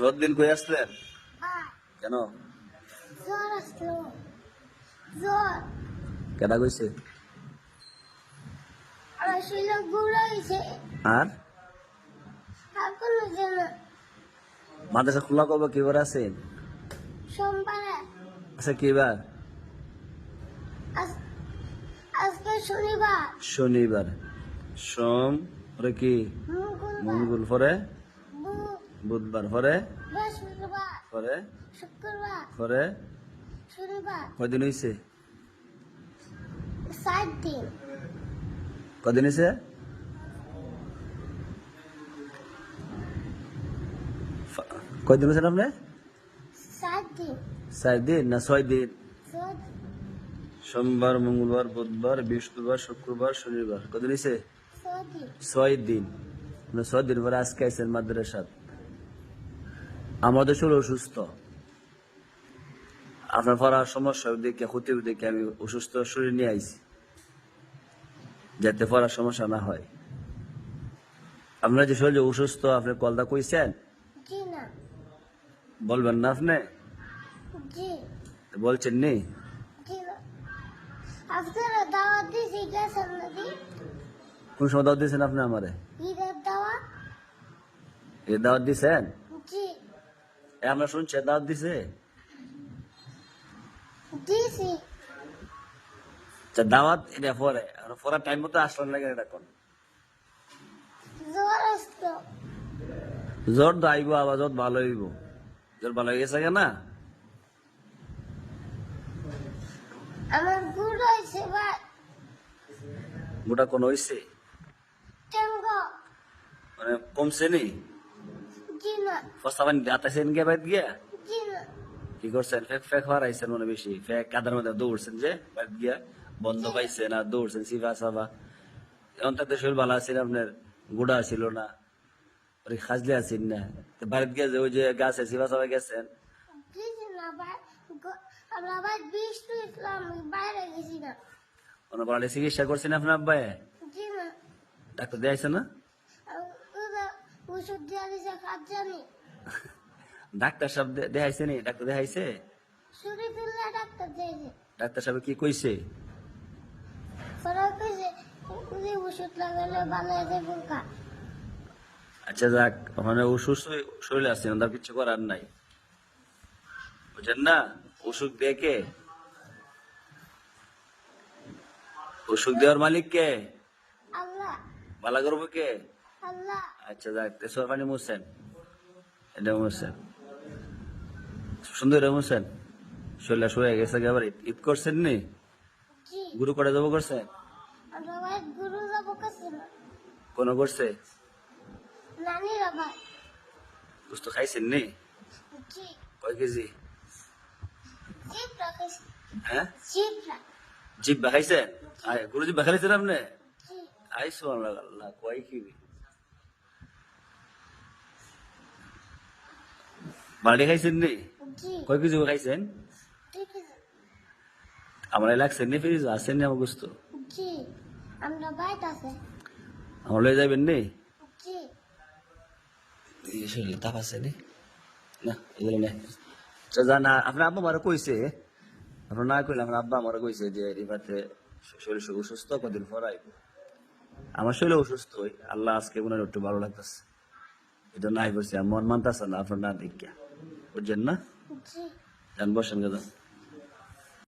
রোদ্দিন কই আসলেন বা কেন? কেডা কইছে? আর? মাদ্রাসা খোলা কবে কিবার আছেন সোমবারে। আচ্ছা কিবার আজ আজকে শনিবার। শনিবার। সোম পরে কি? মঙ্গল পরে বুধবার পরে পরে শুক্রবার পরে কদিন দিন। কদিন হইছে? ফা- কয়দিন হয়েছেন আপনি সাত দিন। চার দিন না ছয় দিন? সোমবার মঙ্গলবার বুধবার বৃহস্পতিবার শুক্রবার শনিবার। কদিন হয়েছে ছয় দিন। ছয় দিন। মানে পরে আজকে আইসেন মাদ্রাসাত। আমাদের শরীর অসুস্থ। আপনার পড়ার সমস্যা দেখে ক্ষতি দেখে আমি অসুস্থ শরীর নিয়ে আইছি যাতে পড়ার সমস্যা না হয়। আপনার যে শরীর অসুস্থ আপনি কলদা কইছেন? বলবেন না আপনি? বলছেন নি? কোন সময় দাওয়াত দিয়েছেন আপনি আমারে? দাওয়াত? এ আমরা শুনছি দাওয়াত দিছে? আচ্ছা, দাওয়াত এটা পরে আর পড়ার টাইম মতো আসলেন লাগে এটা কোন জ্বর তো আইব আবার জ্বর ভালো হইব। জ্বর ভালো হয়ে গেছে না আমার গুড় হয়েছে ভাই। গোটা কোন হইছে? টেঙ্গ মানে কমছে নি? জি না ফস্তা পানি গিয়া বাইত গিয়া কি করছেন ফেক ফেক হারাইছেন মনে বেশি ফেক কাদার মধ্যে দৌড়ছেন যে বাইত গিয়া বন্ধ পাইছেন আর দৌড়ছেন এখন তাতে শরীর ভালো আছেন আপনার গুড়া ছিল না খাজলে আছেন না বাড়িতে গিয়ে যে ওই যে গাছে সাভা গেছেন গ- চিকিৎসা করছেন আপনার আব্বাই ডাক্তার দেখাইছে না ওষুধ দিছে কাজ জানি ডাক্তার সাহেব দেখাইছে নি? ডাক্তার দেখাইছে? শরীর তুললে ডাক্তার দিয়েছে ডাক্তার সাহেব কি কইছে? ওরা কইছে ওই ওষুধ লাগালে ভালো হয়ে যাবে আচ্ছা যাক ওখানে অসুস্থ শরীরে আছে তার কিছু করার নাই। বুঝছেন না? অসুখ দেখে অসুখ দেওয়ার মালিক কে? আল্লাহ। বালা করব কে? আচ্ছা যাক তেসর পানি এটা মুছেন সুন্দর মুছেন শরীরটা শুয়ে গেছে একেবারে ঈদ করছেন নি? গুরু করে যাব করছেন আমরা ভাই গুরু যাব কাছে না কোনো করছে? নানিরা ভাই বুঝ তো খাইছেন নি? কয় কেজি? হ্যাঁ? আয় গুরু আপনি? আই আল্লাহ কয় কি বাড়ি খাইছেন নি? কয় কেজি খাইছেন? আমার লাগছেন নি ফ্রিজ আসেন নি আমার গুস্ত? আমার লয়ে যাবেন নি? তাপ আছে নি? না এগুলো নেই আচ্ছা জানা আপনার আব্বা আমার কইছে আপনার না কইলে আমার আব্বা আমার কইছে যে এবারে শরীর অসুস্থ কদিন পর আইব। আমার শরীর অসুস্থ আল্লাহ আজকে মনে একটু ভালো লাগতেছে। এটা নাই বলছি মন মানতেছে না আপনার না দেখিয়া। বুঝছেন না যান বসেন গেছেন